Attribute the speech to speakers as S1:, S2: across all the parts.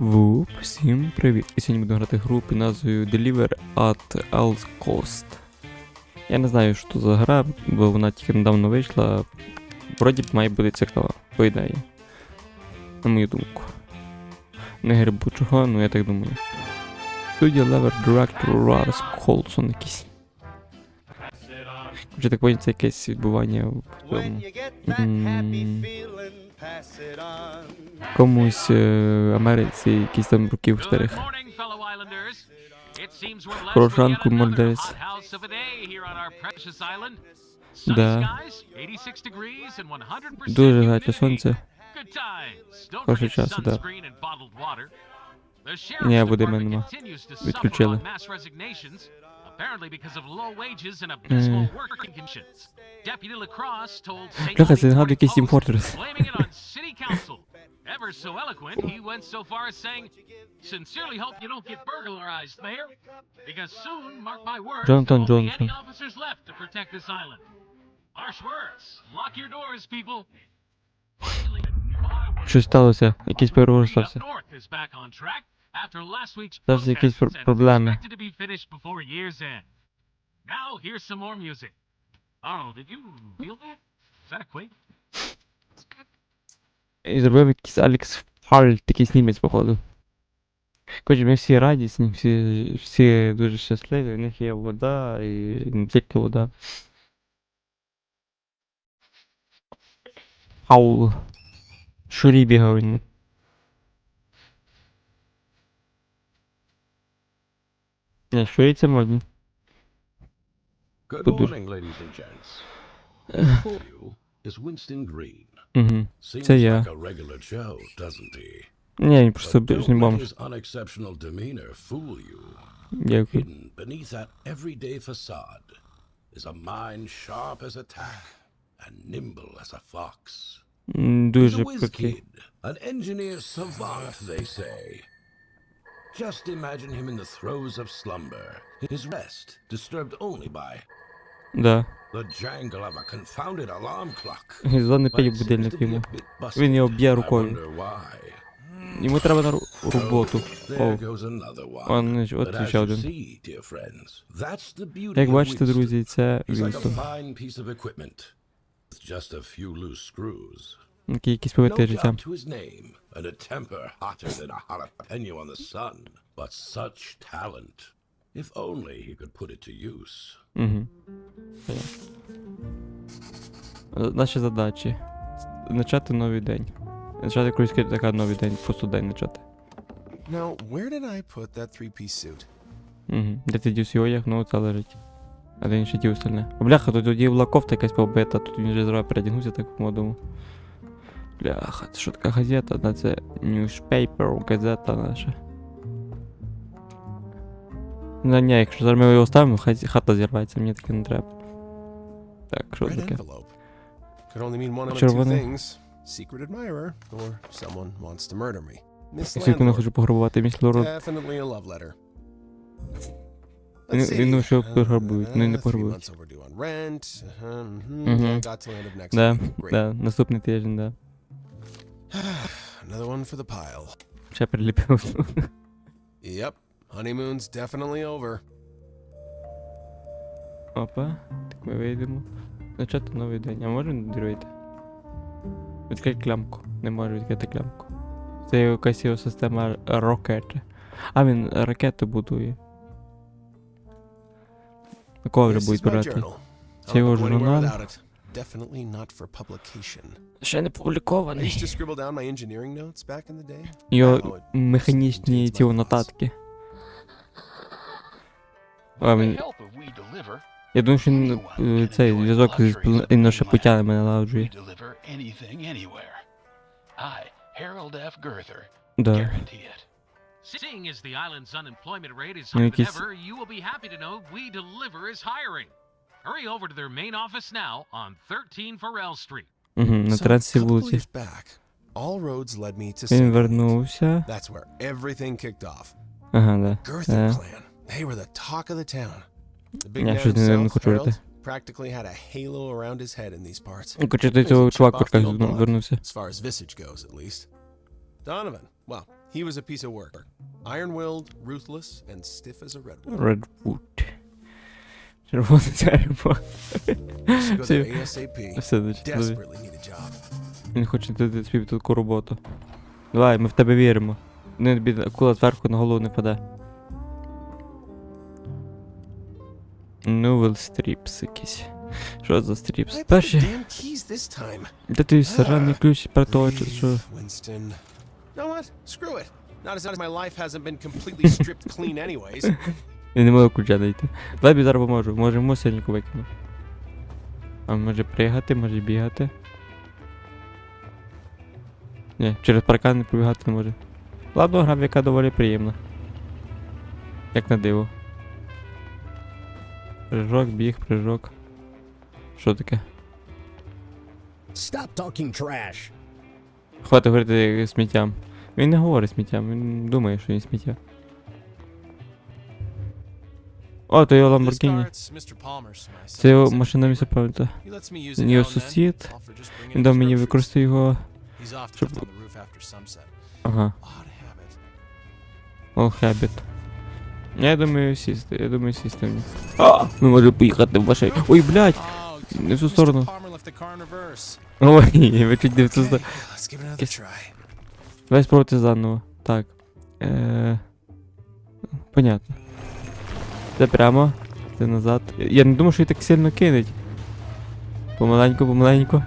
S1: Вуп, всім привіт! І сьогодні буду грати гру під назвою Deliver at All Cost. Я не знаю, що це за гра, бо вона тільки недавно вийшла. Вроді б має бути цікава, по ідеї. На мою думку. Не грибу чого, ну я так думаю. Студія Lever Director Ларс Колсон якийсь. Вже так поняття, це якесь відбування в цьому. Mm. Комусь е, Америці, якісь там років
S2: precious island. Sunny
S1: Да.
S2: skies, 86 degrees and 100%
S1: Дуже гаряче сонце. Хороший час, да. Ні,
S2: department
S1: мене Відключили.
S2: on mass resignations, apparently because of low wages and abysmal
S1: Е.
S2: working conditions. Deputy Lacrosse told St.
S1: Бляха, це
S2: Louis
S1: нагадує якийсь Team
S2: Morning Post,
S1: Fortress.
S2: blaming it on city council. Ever so eloquent, he went so far as saying, Sincerely hope you don't get burglarized, Mayor. Because soon, mark my words,
S1: Jonathan
S2: there won't be
S1: Johnson.
S2: any officers left to protect this island. Harsh words. Lock your doors, people. Finally, my
S1: Щось сталося, якийсь переворот
S2: Up
S1: стався. Стався якісь пр- проблеми.
S2: expected to be finished before year's end. Now here's some more music. Oh, did you feel that? Is that a quake?
S1: І зробив якийсь Алекс Фальт, якийсь німець, походу. Коротше, ми всі радісні, всі, всі дуже щасливі, у них є вода і не тільки вода. Ау. Шурі бігав він. Не, шурі це можна.
S3: Good
S1: Good.
S3: morning, ladies and gents. Before you is Winston Green.
S1: Угу.
S3: Seems
S1: So, yeah.
S3: like a regular Joe, doesn't he?
S1: Ні, він просто
S3: But don't
S1: обичний
S3: let
S1: бомж.
S3: his unexceptional demeanor fool you.
S1: Дякую.
S3: Hidden beneath that everyday facade is a mind sharp as a tack and nimble as a fox.
S1: М,
S3: He's a
S1: Дуже
S3: whiz
S1: крутий.
S3: kid, an engineer savant, they say. Just imagine him in the throes of slumber, his rest disturbed only by
S1: Да.
S3: the jangle of a confounded alarm clock.
S1: Зони
S3: But
S1: п'ять
S3: it seems
S1: будильник
S3: to be
S1: йому.
S3: a bit busted.
S1: Він його б'є
S3: I
S1: рукою.
S3: wonder why.
S1: Йому треба на ру- роботу.
S3: There
S1: О,
S3: goes another one.
S1: О, ну, ж, от
S3: But as
S1: ще
S3: you
S1: один.
S3: see, dear friends, that's the beauty
S1: Як
S3: of
S1: бачите,
S3: Winston.
S1: друзі, це
S3: He's like a
S1: Вінстон.
S3: fine piece of equipment with just a few loose screws.
S1: Якийсь
S3: No
S1: життя.
S3: and a temper hotter than a jalapeno on the sun. But such talent. If only he could put it to use.
S1: Угу. Наші задачі. Начати новий день. Начати якийсь така новий день, просто день начати.
S4: Now, where did I put that three-piece suit?
S1: Угу. Де ти дів свій одяг, ну це лежить. А де інше ті остальне. Бляха, тут тоді була кофта якась побита, тут він вже зразу передягнувся так по-модному. Бляха, це що така газета? Да, це newspaper, газета наша. Ну ні, якщо зараз ми його ставимо, хай хата зірветься, мені таке не треба. Так, що таке? Червоний.
S4: Secret admirer, or someone wants to murder me. Miss
S1: Свідку не хочу пограбувати.
S4: Definitely a love letter.
S1: Він- що пограбують, ну і не
S4: Uh,
S1: пограбують.
S4: Uh-huh, mhm.
S1: Да, да, наступний тиждень, да.
S4: Another one for the pile.
S1: Ще приліпив.
S4: Yep. Honeymoon's definitely over.
S1: Опа, так ми вийдемо. Почати новий день. А можемо відкрити? Відкрити клямку. Не можу відкрити клямку. Це якась його система ракети. А він ракети будує. На кого вже
S4: This
S1: будуть
S4: is my
S1: брати?
S4: journal.
S1: Це його
S4: I'll go anywhere
S1: журнал.
S4: Definitely not for publication.
S1: Ще не
S4: I
S1: публікований.
S4: used to scribble down my engineering notes back in the day.
S1: Його механічні ці нотатки. А. Я думаю, що він е, цей зв'язок з іношепутянами налагоджує. Да.
S2: Seeing as the island's unemployment rate is
S1: Ну,
S2: higher than ever, you will be happy to know We Deliver is hiring. Hurry over to their main office now on 13 Farrell Street.
S1: Угу, на
S4: So,
S1: 13
S4: couple
S1: вулиці.
S4: years back, all roads led me to
S1: Він
S4: Singapore.
S1: вернувся.
S4: That's where everything kicked off.
S1: Ага, да.
S4: Girther
S1: Е.
S4: clan. They were the talk of the town. The big
S1: Я
S4: man
S1: щось не, не
S4: himself,
S1: хочу
S4: Harold,
S1: говорити.
S4: practically had a halo around his head in these parts.
S1: Ну, Коротше, до
S4: He's a
S1: цього
S4: chip
S1: чувак
S4: off
S1: почекай,
S4: the old block,
S1: вернувся.
S4: As far as visage goes, at least. Donovan, well, He was a piece of work. Iron-willed, ruthless, and stiff as a redwood.
S1: Redwood. Червоне дерево. Все, все
S4: job.
S1: Він хоче дати собі таку роботу. Давай, ми в тебе віримо. Не тобі акула зверху на голову не паде. Новел стріпс якийсь. Що за стріпс? Перші. Де ти сараний ключ проточить, що?
S4: Winston. You know what? Screw it. Not as my life hasn't been completely stripped clean anyways.
S1: Я не можу ключа знайти. Давай бі зараз поможу. Може мусорнику викину. А може пригати, може бігати. Ні, через паркан не пробігати не може. Ладно, гра яка доволі приємна. Як на диво. Прыжок, біг, прыжок. Що таке?
S5: Stop talking trash.
S1: Хватить говорити сміттям. Він не говорить сміттям, він думає, що він сміття. О, то його
S4: my
S1: Це його машина місця
S4: it
S1: Його сусід. Він дав мені використати його. Щоб-. Ага, all habit. Я думаю сісти, я думаю сісти мені. А, ми можемо поїхати в машині. Ой, блядь!
S4: Oh,
S1: Не в ту сторону. Ой, ви чуть не в ту сторону. Давай спробуйте заново. Так. Е... Понятно. Це прямо. Це назад. Я не думав, що її так сильно кинуть. Помаленьку, помаленьку.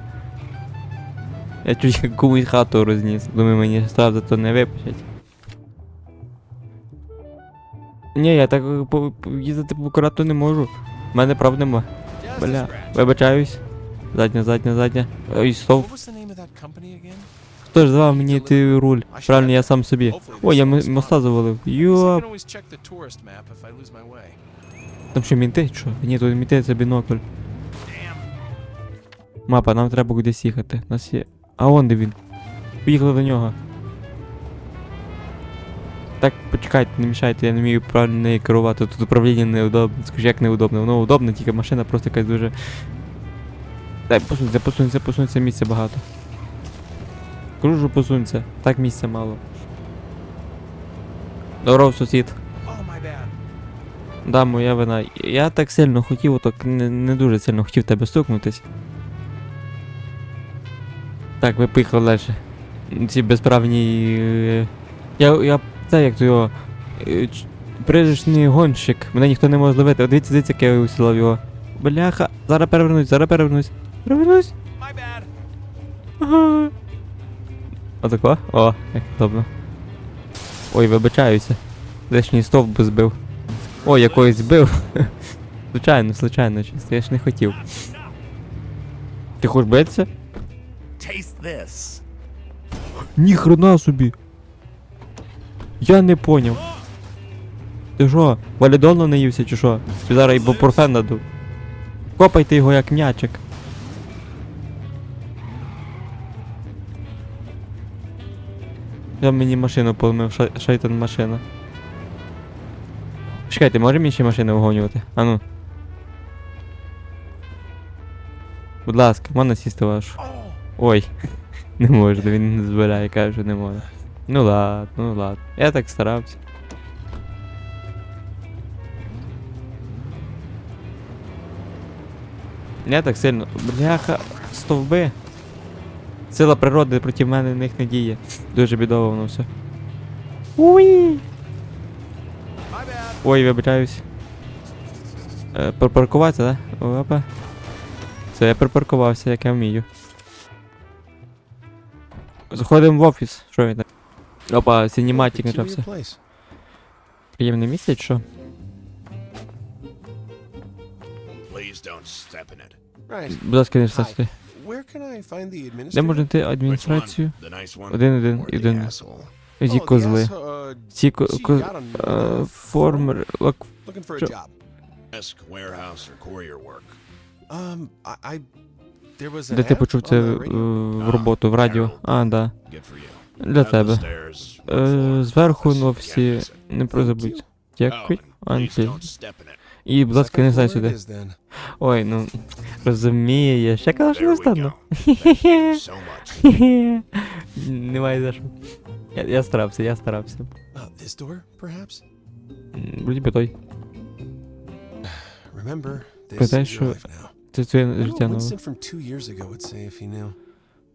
S1: Я чуть як комусь хату розніс. Думаю, мені штраф за то не випишуть. Ні, я так е, їздити по акуратно не можу. У мене прав нема. Бля. Вибачаюсь. Задня, задня, задня. Ой, стоп. Хто ж звав мені ти руль? Правильно, я сам собі. Ой, я моста завалив.
S4: Way.
S1: Там що, мінти? Що? Ні, тут мінти це бінокль. Мапа, нам треба кудись їхати. Нас є. А он де він. Поїхали до нього. Так, почекайте, не мішайте, я не вмію правильно нею керувати. Тут управління неудобне. Скажи, як неудобне. Воно удобне, тільки машина просто якась дуже. Дай, посунься, посунься, посунься, місця багато. Кружу посунься. Так місця мало. Здоров, сусід. Да, моя вина. Я так сильно хотів, так не, не дуже сильно хотів тебе стукнутись. Так, ви поїхали далі. Ці безправні. е, Я. я. Це як то його. е, Прижишний гонщик. Мене ніхто не може зловити. Дивіться, дивіться, як я усілав його. Бляха, зараз перевернусь, зараз перевернусь. Перевернусь.
S4: My.
S1: Ага. Отако? О, як удобно. Ой, вибачаюся. Лишній стовп би збив. Ой, якогось збив. Случайно, случайно, чисто, я ж не хотів. Ти хочеш битися? Ніхрена собі. Я не поняв. Ти що, валідону наївся чи що? Чи зараз ібупрофен наду? Копайте його як м'ячик. Я мені машину поломив, ша- шайтан машина. Чекайте, можемо інші машини вигонювати? А ну. Будь ласка, можна сісти вашу. Ой, не можна, він не дозволяє, каже, не може. Ну ладно, ну ладно. Я так старався. Я так сильно. Бляха, стовби. Сила природи проти мене в них не діє. Дуже бідово воно все.
S4: Bad.
S1: Ой, вибачаюсь. Е, припаркуватися, да? Опа. Це я припаркувався, як я вмію. Заходимо в офіс. Що він так? Опа, синематик
S4: place.
S1: Приємне місце, чи що? Будь ласка, не сюди.
S4: Where can I find the
S1: Де можна йти
S5: Which
S1: адміністрацію?
S5: one? The nice one?
S1: Один, один, один. Ці
S4: Oh,
S1: козли.
S4: uh,
S1: Ці ко... ко... Е, Формер... лак...
S4: Looking for a
S1: Sure.
S4: job.
S5: Desk, warehouse, or courier work?
S4: Um, I, I there was an
S1: Де ти почув це е, в роботу, в радіо? А, да.
S5: Good for you.
S1: Для тебе. Е, Зверху на
S5: Jefferson.
S1: не прозабудь.
S5: Oh,
S1: Дякую.
S5: and
S1: І, будь ласка, не знай сюди. Ой, ну розумієш. Я казав, що не встану. Немає за що. Я, я старався, я старався.
S4: Uh, this door, perhaps?
S1: М, Вроді би той.
S4: Remember, this
S1: Питай, що-. Це твоє життя нове.
S4: Winston from two years ago would say if he knew.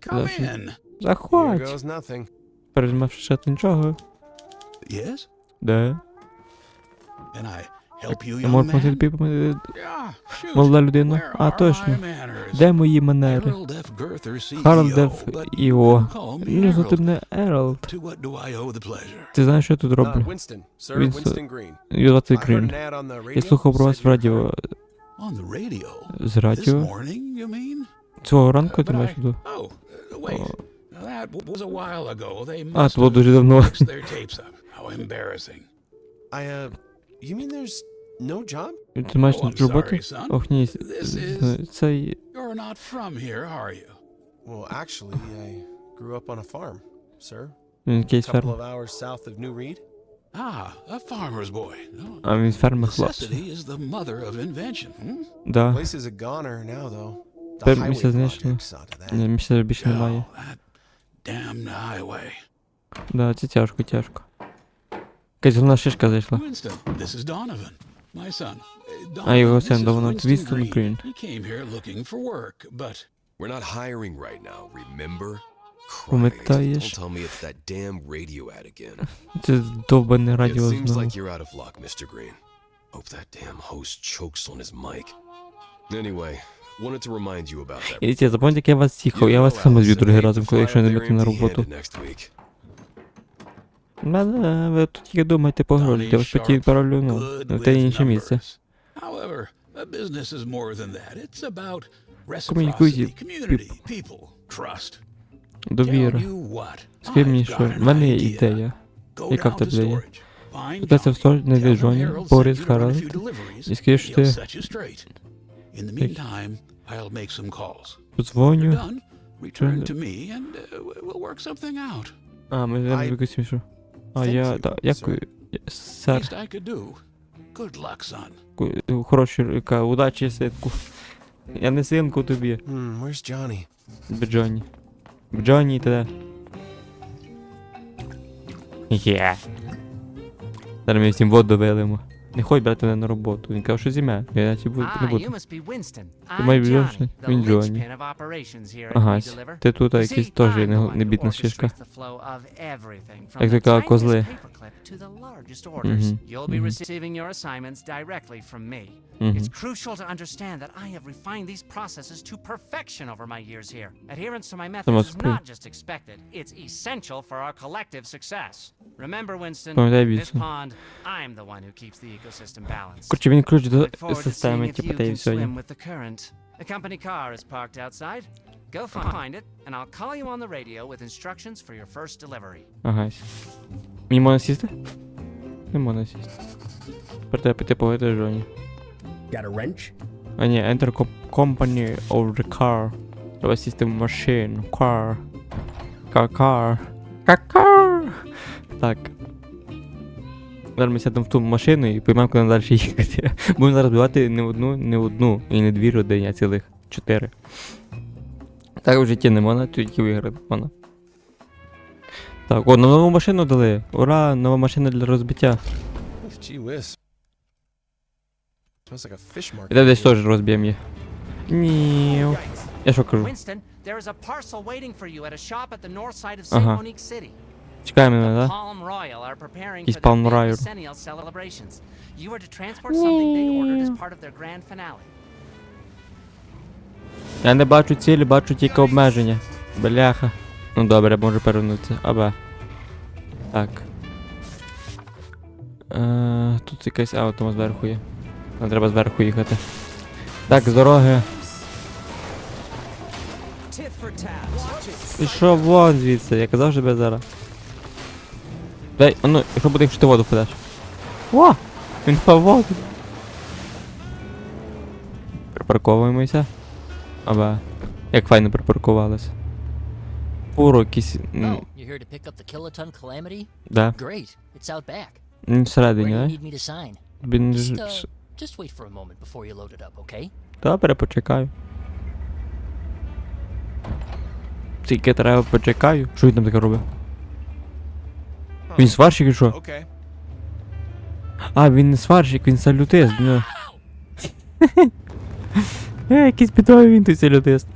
S6: Come
S1: That's-
S6: in.
S4: Here
S1: Заходь!
S4: goes nothing.
S1: Пережмавши ще нічого.
S6: Yes?
S1: Де?
S6: Can I
S1: тобі помогти,
S6: Yeah, shoot.
S1: молода людина. А, точно. Де мої манери?
S6: Harold F. Girther, CEO,
S1: Харл Деф
S6: but
S1: Іо.
S6: you call me
S1: Ну, звати мене Ералд.
S6: To what do I owe the pleasure?
S1: Ти знаєш, що я тут
S4: Uh,
S1: роблю?
S4: Heard
S1: Грін.
S4: on the radio.
S1: Я слухав про вас в радіо.
S6: On the radio?
S1: З радіо.
S6: morning, you mean?
S1: Цього ранку ти маєш
S6: I- Oh, uh, wait.
S1: Oh.
S6: That was a while ago. They
S1: А,
S6: must
S1: це було
S6: have
S1: дуже давно.
S6: fixed their tapes up. How embarrassing.
S4: I, uh, you mean there's no job?
S1: Ти маєш
S6: Oh,
S1: тут
S6: I'm
S1: роботи?
S6: sorry, son.
S1: Ох, ні.
S6: This
S1: з-
S6: is-
S1: Цей...
S6: You're not from here, are you?
S4: Well, actually, I grew up on a farm, sir.
S1: Він якийсь
S4: A couple
S1: фермер.
S4: of hours south of New Reed.
S6: Ah, a farmer's boy. No.
S1: А він фермер хлопці.
S6: Necessity is the mother of invention. Hmm?
S1: Да.
S4: Place is a goner now, though. The
S1: Тепер
S4: highway
S1: місця знайшли.
S4: project saw to that.
S1: Ні, місця більше немає.
S6: Oh, that damned highway.
S1: Да, це тяжко, тяжко. Якась головна шишка зайшла.
S6: Winston, this is Donovan, my son. Uh,
S1: А його син
S6: for work, but
S7: We're not hiring right now, remember?
S1: Пам'ятаєш?
S7: don't tell me it's that damn radio ad again.
S1: Це довбане
S7: It
S1: радіо
S7: seems
S1: знову.
S7: like you're out of luck, Mr. Green. Hope that damn host chokes on his mic. Anyway, wanted to remind you about that.
S1: І ті, запам'ятайте, як я вас їхав, я вас звів
S7: Allison
S1: другий разом, коли якщо не на роботу. Да-да, ви тут тільки думаєте погрожуєте, я вас потім паролю, ну, в те інше місце.
S6: numbers. However, a business is more than that. It's about
S1: Комунікуйте,
S6: community, people, trust.
S1: Довіра. Скажи що в мене є ідея. Яка в тебе ідея?
S6: storage.
S1: В сторож,
S6: to run a
S1: Харалд. І скажи, що ти
S6: he'll set you straight. In the meantime, I'll make some calls.
S1: Подзвоню.
S6: uh.
S1: А, ми вже якось смішу. А я, да, дякую. Сер, ку- хороші, удачі, ситку. Я не синку тобі,
S4: Hmm?
S1: Джонні. Джонні, ти? Є. Зараз ми всім воду вилимо. Не ходь брати мене на роботу. Він каже, що зіме. Я наче буду, не
S8: Ah,
S1: буду. Ти Johnny,
S8: the
S1: він
S8: at
S1: Ага, ти тут якийсь теж не, не бідна шишка. Як ти казав, козли.
S8: You'll be receiving your assignments directly from me. It's crucial to understand that I have refined these processes to perfection over my years here. Adherence to my methods is not just expected, it's essential for our collective success. Remember, Winston, this pond, I'm the one who keeps the ecosystem.
S1: Коротше, він ключ до
S8: Look forward to seeing
S1: системи,
S8: if
S1: типу,
S8: you
S1: та і
S8: can
S1: все.
S8: swim with the current. The company car is parked outside. Go fi- find it, and I'll call you on the radio with instructions for your first delivery.
S1: Ага. Мені можна сісти? Не можна сісти. Тепер треба піти поговорити з Джоні.
S9: Got a wrench?
S1: А ні, enter com- company of the car. Треба сісти в машину. Car. Car, car. Car, car. Так. Зараз ми сядемо в ту машину і поймемо, куди далі їхати. Будемо зараз бивати не одну, не одну і не дві родині, а цілих чотири. Так в житті не можна, тільки виграти можна. Так, о, нову машину дали. Ура, нова машина для розбиття. Іде десь теж розб'ємо її. Ні. Я що кажу?
S8: Winston, there is a parcel waiting for you at a shop at the north side of St.
S1: Ага.
S8: Monique City.
S1: Чекай мене, да?
S8: Their
S1: Palm Royal.
S8: You are to transport something they ordered as part of their grand finale.
S1: Я не бачу цілі, бачу тільки обмеження. Бляха. Ну добре, можу перевернутися. Абе. Так. Е, тут якесь ауто зверху є. Нам треба зверху їхати. Так, з дороги. Пішов вон звідси, я казав, що тебе зараз. Дай, а ну, що буде, якщо ти воду впадеш? О! Він впав в воду. Припарковуємося. Абе. Як файно припаркувалися. Фуру якісь.
S9: Oh, you're here to pick up the kiloton calamity?
S1: Да.
S9: Great. It's out back.
S1: М, Всередині,
S9: Where do you need me to sign?
S1: Він
S9: Just,
S1: ж.
S9: uh, just wait for a moment before you load it up, okay?
S1: Добре, почекаю. Тільки треба почекаю. Що він там таке робив? Він сварщик і що? А, він не сварщик, він салютист. Ну. Е, якийсь підовий він той салютист.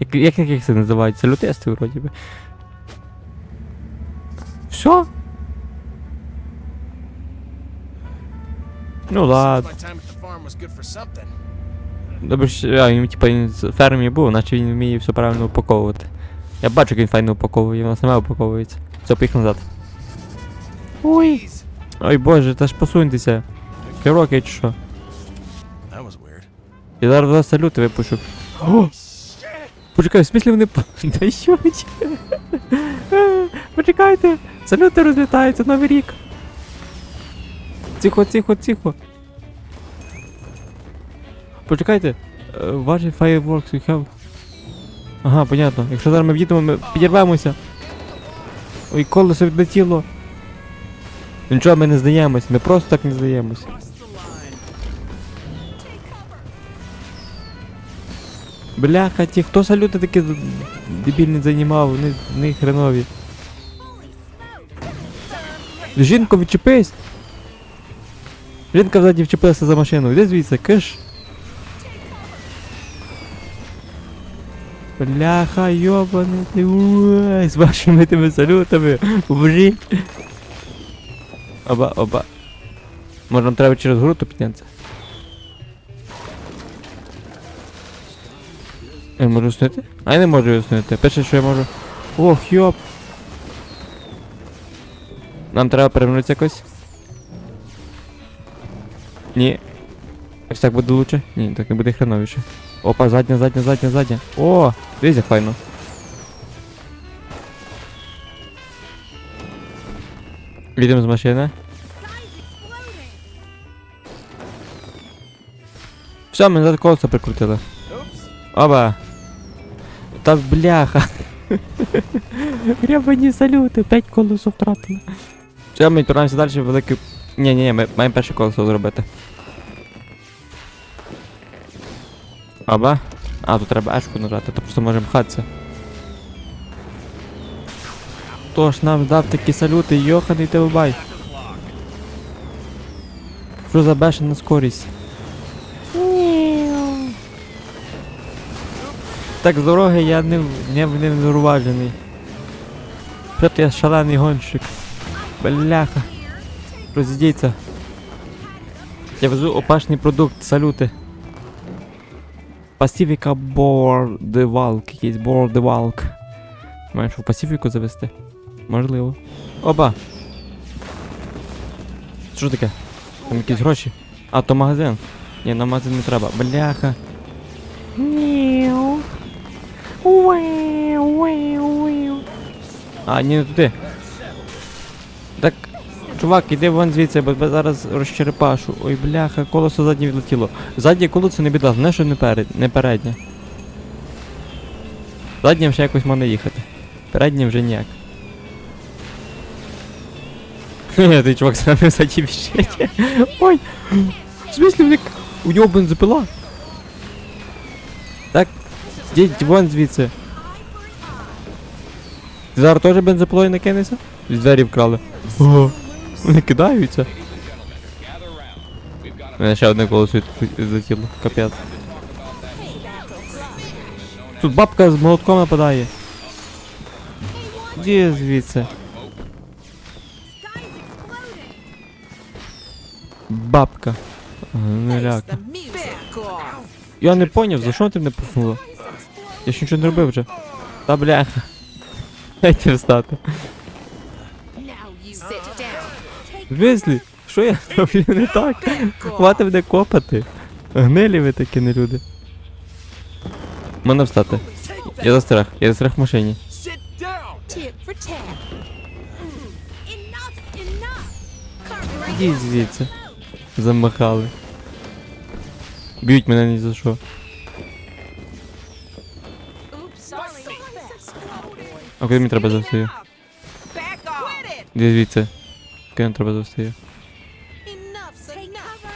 S1: Як, як, як це називають? Салютисти вроді би. Все? Ну ладно. Добре, що а, він типа він з фермі був, наче він вміє все правильно упаковувати. Я бачу, як він файно упаковує, у нас немає упаковується. Все, поїхав назад. Ой. Ой боже, та ж посуньтеся. Широке чи що? Я зараз два салюти випущу. О! Почекай, в смислі вони дають. Е, Почекайте, салюти розлітаються, новий рік. Тихо, тихо, тихо. Почекайте. е, Ваші fireworks you have. Ага, понятно. Якщо зараз ми в'їдемо, ми підірвемося. Ой, колесо відлетіло. Нічого, ми не здаємось, ми просто так не здаємось. Бляха, ті, хто салюти такі дебільні займав, вони, вони хренові. Жінко, відчепись! Жінка взаді вчепилася за машину, іди звідси, киш. Бляха, йобаний ти, уай, з вашими тими салютами, поможіть. Оба, оба. Може нам треба через гру піднятися? Я можу уснути? А я не можу уснути. Перше, що я можу. Ох, йоп. Нам треба перевернутися якось. Ні. Ось так буде лучше? Ні, так не буде хреновіше. Опа, задня, задня, задня, задня. О, дивіться, файно. Їдемо з машини. Все, ми назад колесо прикрутили. Оба. Та бляха. Гребані салюти, п'ять колесо втратили. Все, ми відправляємося далі великий. Ні, ні, ні, ми маємо перше колесо зробити. Оба. А, тут треба ешку нажати, то просто можемо пхатися. Хто ж нам дав такі салюти, йоханий ти бабай. Що за бешена скорість? Так з дороги я не, не, не вруваджений. Що ти я шалений гонщик? Бляха. Розійдіться. Я везу опашний продукт, салюти. Пасифіка Бордевалк, якийсь Бордевалк. Маєш в Пасифіку завести? Можливо. Оба! Що таке? Там якісь гроші? А, то магазин. Ні, на магазин не треба. Бляха. А, ні, не туди. Так, чувак, іди вон звідси, бо зараз розчерепашу. Ой, бляха, колесо заднє відлетіло. Заднє колесо не біда, не що не перед, не переднє. Заднім ще якось можна їхати. Переднім вже ніяк. Той чувак з нами ззаді біжить. Ой! В смислі, в них- у нього бензопила? Так, Діть вон звідси. Ти зараз теж бензопилою накинешся? Двері вкрали. Вони кидаються. Мене ще одне колесо від- Капець. Тут бабка з молотком нападає. Іди звідси. Бабка. Гниляка. Я не поняв, за що ти мене пухнула? Я ж нічого не робив вже. Та бляха. Дайте встати. Везлі, що я роблю не так? Хвати мене копати. Гнилі ви такі не люди. Мене встати. Я застряг, я застряг в машині. Іди звідси. Замахали. Б'ють мене ні за що. А куди мені треба?
S10: Back off.
S1: Звідси. Куди мені треба
S10: enough.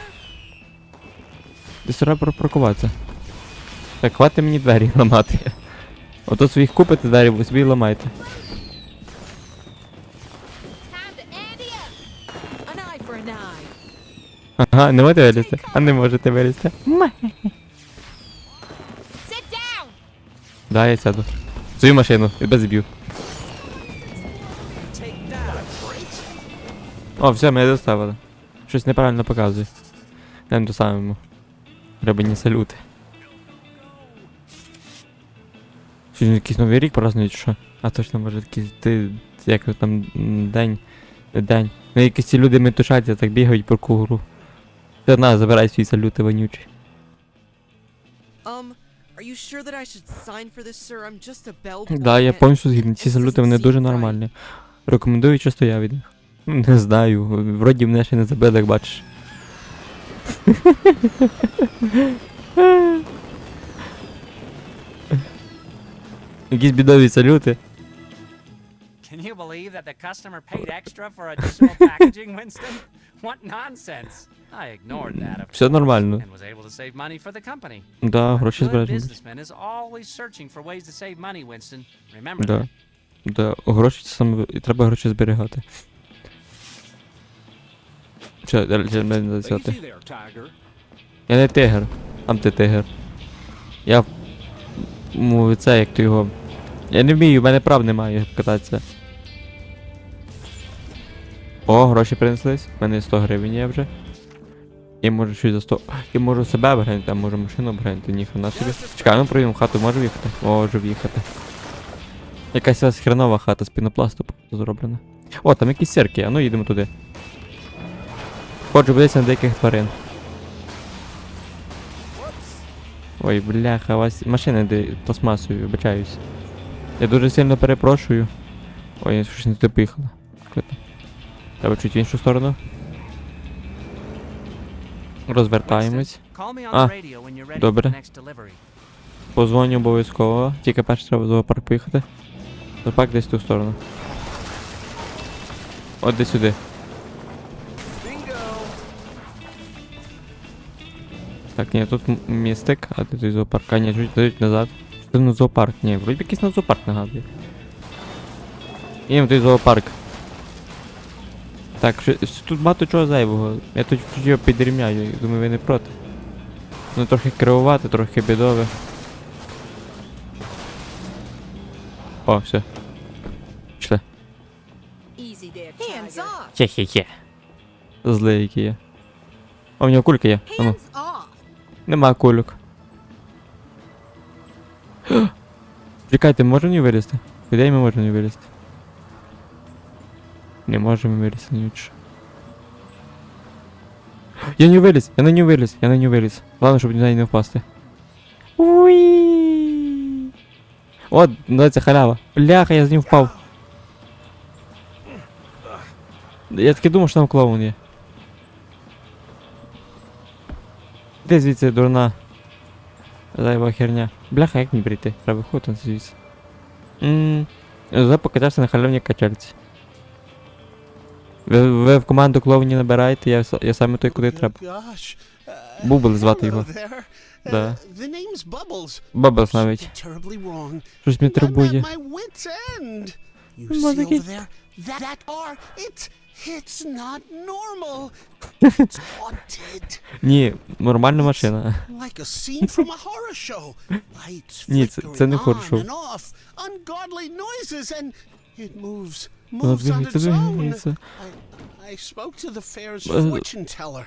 S1: Десь треба пропаркуватися. Так, хвати мені двері ламати. Ото своїх купите двері, ви собі ламайте. Ага, не можете вилізти? А не можете вилізти. Да, я сяду. Свою машину, і без зб'ю. О, все, мене доставили. Щось неправильно показує. Йдемо до самому. Рибані салюти. Сьогодні якийсь новий рік празднують, що? А точно може якийсь ти. Як там день. День. Ну якісь ці люди метушаться, так бігають по кругу. Все, на, забирай свій салюти вонючий.
S10: Um, are you sure that I should sign for this, sir? I'm just a bell
S1: Да, я повністю
S10: and
S1: згідний. Ці салюти вони дуже
S10: right.
S1: нормальні. Рекомендую часто я від них. Не знаю. Вроді мене ще не забили, як бачиш. Якісь бідові салюти.
S8: Can you believe that the customer paid extra for additional packaging, Winston? What nonsense! I ignored that,
S1: Все нормально.
S8: and was able to save money for the company.
S1: Да,
S8: A
S1: гроші
S8: good
S1: збережені.
S8: businessman is always searching for ways to save money, Winston. Remember
S1: Да. Да, гроші це саме і треба гроші зберігати. Що, далі мене взяти. Я не тигр. Там ти тигр. Я. Це як ти його. Я не вмію, в мене прав немає кататися. О, гроші принеслись. У мене 100 гривень є вже. Я можу щось за 100. Я можу себе обглянути, а можу машину обглянути, ніхрена собі. Чекай, ну проїдемо хату, можу в'їхати? Можу в'їхати. Якась у вас хренова хата з пінопласту зроблена. О, там якісь сірки, а ну їдемо туди. Ходжу подивитися на деяких тварин. Ой, бляха, у вас машина де пластмасою, вибачаюсь. Я дуже сильно перепрошую. Ой, я щось не туди поїхала. Круто. Треба чуть в іншу сторону. Розвертаємось. А, добре. Позвоню обов'язково. Тільки перше треба в зоопарк поїхати. Зоопарк десь в ту сторону. От десь сюди. Так, ні, тут містик, а той зоопарк. А ні, чуть чуть назад. Це на зоопарк, ні, вроді якийсь на зоопарк нагадує. Їм той зоопарк. Так, що, тут багато чого зайвого. Я тут його підрівняю, думаю, ви не проти. Ну трохи кривувати, трохи бідове. О, все. Пішли. Хе-хе-хе. Злий який є. О, в нього кулька є. А ну.
S10: Hands off.
S1: Нема кульок. Чекайте, можемо не вилізти? Куди ми можемо не вилізти? Не можемо вилізти нічого. Я не виліз, я на нього виліз, я на нього виліз. Главное, щоб на неї не впасти. Уї. От, ну це халява. Бляха, я з ним впав. Я таки думав, що там клоун є. Де звідси дурна? Зайва херня. Бляха, як мені прийти? Треба виходити звідси. Ммм. Вже покатався на халявній качельці. Ви, ви в команду клоунів набираєте, я, я саме той, куди треба.
S11: Uh,
S1: Бубл звати його.
S11: Uh,
S1: Да. Бабас навіть. Щось
S11: at
S1: турбує. Ну,
S11: car, it's, not normal. It's haunted.
S1: Ні, нормальна машина.
S11: Like a scene from a horror show. Lights
S1: Ні, це, це не
S11: and off. Ungodly noises and it moves.
S1: Вона
S11: Moves on its own. I, I spoke to the fair's
S1: Е,
S11: fortune teller.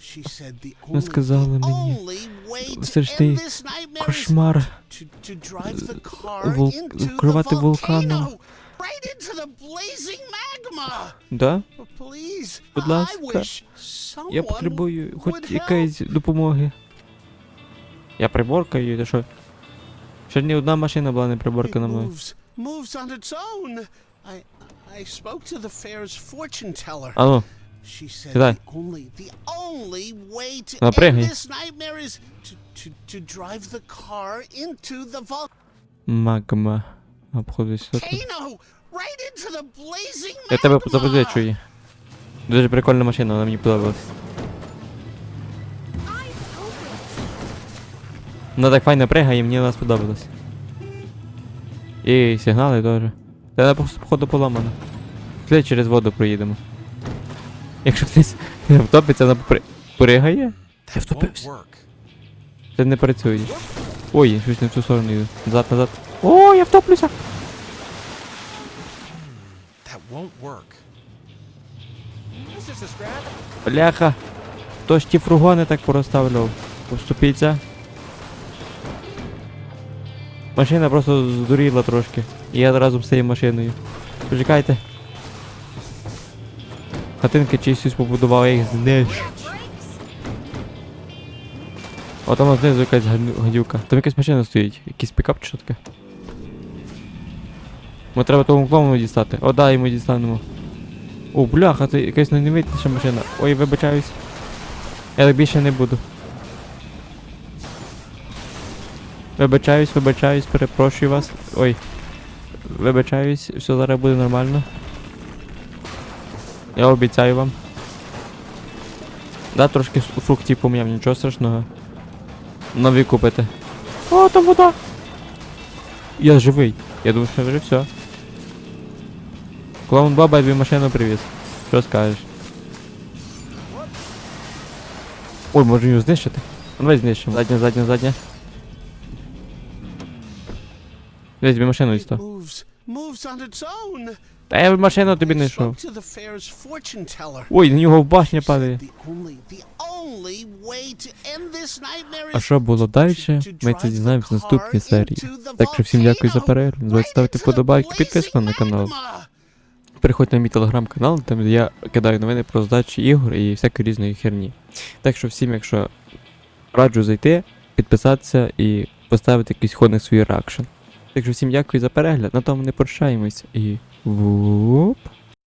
S11: She said the
S1: Вона
S11: only,
S1: сказала
S11: the
S1: мені,
S11: only way to end this nightmare is
S1: кошмар.
S11: to, to drive the car
S1: Вул-
S11: into the
S1: вулканом.
S11: volcano. Right into the blazing magma.
S1: Да?
S11: Please,
S1: Будь ласка, Я потребую хоч якоїсь допомоги. Я приборкаю, ти що? Ще ні одна машина була не приборкана мною.
S11: I, I spoke to the fair's fortune teller.
S1: А ну,
S11: She said
S1: Сідай.
S11: the only, the only way to
S1: Ну,
S11: end
S1: пригай.
S11: this nightmare is to, to, to drive the car into the
S1: магма. Обходить
S11: volcano, right into the blazing.
S1: Я тебе запозичу її. Дуже прикольна машина, вона мені подобалась. Вона так файно пригає, мені вона сподобалась. І сигнали теж. Та вона просто походу поламана. Слід через воду проїдемо. Якщо хтось втопиться, вона попри... пригає. Я втопився. Це не працює. Ой, щось не в цю сторону йду. Назад, назад. О, я втоплюся! Бляха! Хто ж ті фургони так порозставляв? Уступіться. Машина просто здуріла трошки. І я разом з цією машиною. Почекайте. Хатинки чиюсь побудував, я їх знищу. О, там знизу якась гадюка. Там якась машина стоїть. Якийсь пікап чи що таке. Ми треба тому клоуну дістати. О, да, йому дістанемо. О, бляха, це якась найневидніша машина. Ой, вибачаюсь. Я так більше не буду. Вибачаюсь, вибачаюсь, перепрошую вас. Ой. Вибачаюсь, все зараз буде нормально. Я обіцяю вам. Да, трошки фруктів поміняв, нічого страшного. Нові купите. О, там вода! Я живий. Я думаю, що вже все. Клоун баба, тобі машину привіз. Що скажеш? Ой, може його знищити? Давай знищимо. Задня, задня, задня. Десь тобі машину дістав. Та я машину тобі не йшов. Ой, на нього в башня падає. А що було далі? Ми це дізнаємось в наступній серії. Так що всім дякую за перегляд. Не забудьте ставити вподобайки, підписку на канал. Переходьте на мій телеграм-канал, там де я кидаю новини про здачі ігор і всякої різної херні. Так що всім, якщо раджу зайти, підписатися і поставити якийсь ходний свій реакшн. Так що всім дякую за перегляд, на тому не прощаємось і вуп.